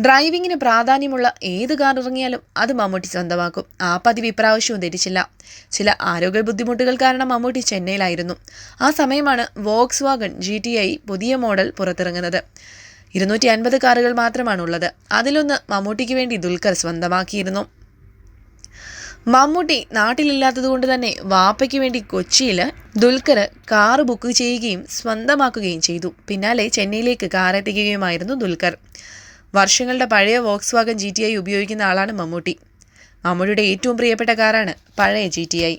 ഡ്രൈവിങ്ങിന് പ്രാധാന്യമുള്ള ഏത് കാർ ഇറങ്ങിയാലും അത് മമ്മൂട്ടി സ്വന്തമാക്കും. ആ പതിവ് ഇപ്രാവശ്യവും ധരിച്ചില്ല ചില ആരോഗ്യ ബുദ്ധിമുട്ടുകൾ കാരണം മമ്മൂട്ടി ചെന്നൈയിലായിരുന്നു. ആ സമയമാണ് വോക്സ് വാഗൺ ജി പുതിയ മോഡൽ പുറത്തിറങ്ങുന്നത്. ഇരുന്നൂറ്റി അൻപത് കാറുകൾ മാത്രമാണുള്ളത്. അതിലൊന്ന് മമ്മൂട്ടിക്ക് വേണ്ടി ദുൽഖർ സ്വന്തമാക്കിയിരുന്നു. മമ്മൂട്ടി നാട്ടിലില്ലാത്തതുകൊണ്ട് തന്നെ വാപ്പയ്ക്ക് വേണ്ടി കൊച്ചിയിൽ ദുൽഖർ കാർ ബുക്ക് ചെയ്യുകയും സ്വന്തമാക്കുകയും ചെയ്തു. പിന്നാലെ ചെന്നൈയിലേക്ക് കാർ എത്തിക്കുകയുമായിരുന്നു ദുൽഖർ. വർഷങ്ങളുടെ പഴയ Volkswagen G T I ഉപയോഗിക്കുന്ന ആളാണ് മമ്മൂട്ടി. മമ്മൂട്ടിയുടെ ഏറ്റവും പ്രിയപ്പെട്ട കാറാണ് പഴയ G T I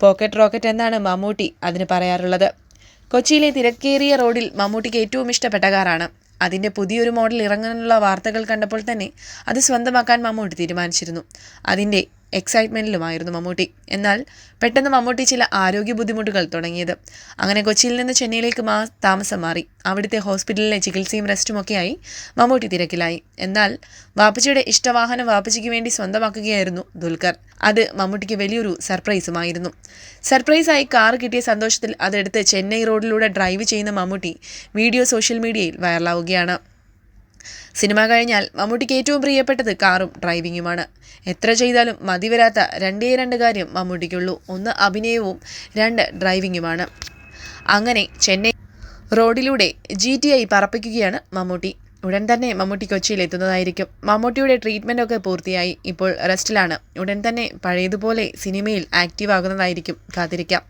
pocket rocket എന്നാണ് മമ്മൂട്ടി അതിന് പറയാറുള്ളത്. കൊച്ചിയിലെ തിരക്കേറിയ റോഡിൽ മമ്മൂട്ടിക്ക് ഏറ്റവും ഇഷ്ടപ്പെട്ട കാറാണ്. അതിന്റെ പുതിയൊരു മോഡൽ ഇറങ്ങാനുള്ള വാർത്തകൾ കണ്ടപ്പോൾ തന്നെ അത് സ്വന്തമാക്കാൻ മമ്മൂട്ടി തീരുമാനിച്ചിരുന്നു. അതിന്റെ എക്സൈറ്റ്മെന്റിലുമായിരുന്നു മമ്മൂട്ടി. എന്നാൽ പെട്ടെന്ന് മമ്മൂട്ടി ചില ആരോഗ്യ ബുദ്ധിമുട്ടുകൾ തുടങ്ങിയത്. അങ്ങനെ കൊച്ചിയിൽ നിന്ന് ചെന്നൈയിലേക്ക് മാ താമസം മാറി. അവിടുത്തെ ഹോസ്പിറ്റലിലെ ചികിത്സയും റെസ്റ്റുമൊക്കെയായി മമ്മൂട്ടി തിരക്കിലായി. എന്നാൽ വാപ്പച്ചിയുടെ ഇഷ്ടവാഹനം വാപ്പച്ചിക്ക് വേണ്ടി സ്വന്തമാക്കുകയായിരുന്നു ദുൽഖർ. അത് മമ്മൂട്ടിക്ക് വലിയൊരു സർപ്രൈസുമായിരുന്നു. സർപ്രൈസായി കാർ കിട്ടിയ സന്തോഷത്തിൽ അതെടുത്ത് ചെന്നൈ റോഡിലൂടെ ഡ്രൈവ് ചെയ്യുന്ന മമ്മൂട്ടി വീഡിയോ സോഷ്യൽ മീഡിയയിൽ വൈറലാവുകയാണ്. സിനിമ കഴിഞ്ഞാൽ മമ്മൂട്ടിക്ക് ഏറ്റവും പ്രിയപ്പെട്ടത് കാറും ഡ്രൈവിങ്ങുമാണ്. എത്ര ചെയ്താലും മതിവരാത്ത രണ്ടേ രണ്ട് കാര്യം മമ്മൂട്ടിക്കുള്ളൂ. ഒന്ന് അഭിനയവും രണ്ട് ഡ്രൈവിങ്ങുമാണ്. അങ്ങനെ ചെന്നൈ റോഡിലൂടെ ജി ടി ഐ പറപ്പിക്കുകയാണ് മമ്മൂട്ടി. ഉടൻ തന്നെ മമ്മൂട്ടി കൊച്ചിയിൽ എത്തുന്നതായിരിക്കും. മമ്മൂട്ടിയുടെ ട്രീറ്റ്മെന്റ് ഒക്കെ പൂർത്തിയായി. ഇപ്പോൾ റെസ്റ്റിലാണ് ഉടൻ തന്നെ പഴയതുപോലെ സിനിമയിൽ ആക്റ്റീവ് ആകുന്നതായിരിക്കും കാത്തിരിക്കാം.